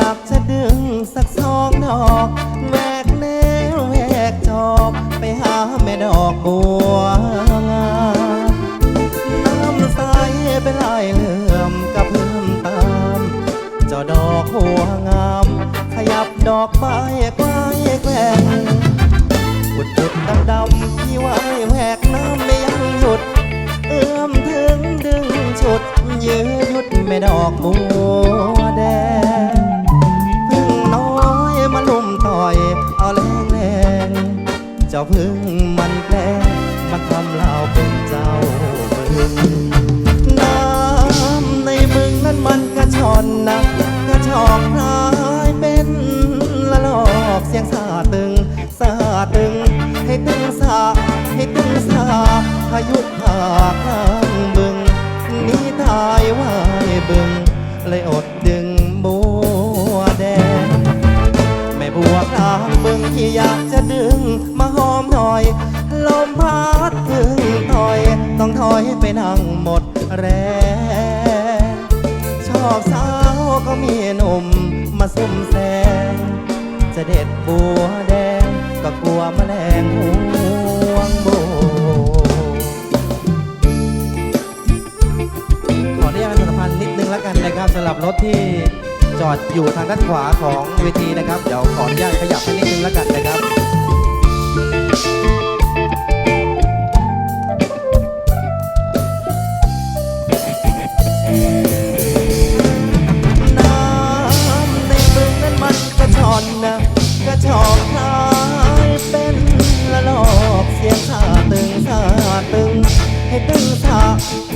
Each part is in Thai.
อยากจะดึงสักสองดอกแวกแนวแวกจอบไปหาแม่ดอกบัวงามน้ำใสไปไล่เลื่อมกับเพิ่มตามจอดอกหัวงาม ขยับดอกไม้ไกว้แกว่งปุดปุดดำดำที่ไว้แหวกน้ำไม่ยังหยุด เอื้อมถึงดึงชุดยื้หยุดแม่ดอกบัวาพึ่งมันแกล้งมันทำเราเป็นเจ้าพึ่งน้ำในบึงนั้นมันกระชอนนะกระชอกน้ายเป็นละลอกเสียงสาตึงสาตึง ให้ตึงสาให้ตึงสาพายุ ลมพัดถึงถอย ต้องถอยไปนั่งหมดแรง ชอบสาวก็มีหนุ่มมาซุ่มแซง จะเด็ดบัวแดง ก็กลัวแมลงห่วงโบขออนุญาตประชาสัมพันธ์นิดนึงแล้วกันนะครับสำหรับรถที่จอดอยู่ทางด้านขวาของเวทีนะครับ เดี๋ยวขออนุญาตขยับให้นิดนึงแล้วกันนะครับ ให้นตึงสา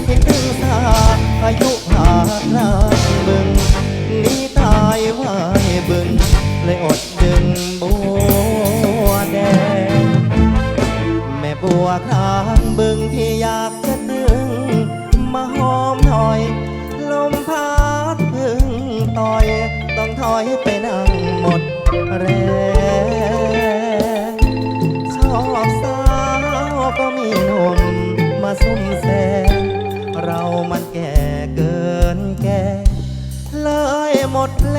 ให้นตึงสาอายุหาลาบึงนี่ตายวายบึงเลยอดดึงบัวแดงแม่บัวครางบึงที่อยากจะดึงมาหอมหน่อย ลมพาดพึงต่อย ต้องถอยไปนั่งหมดแรง ดแล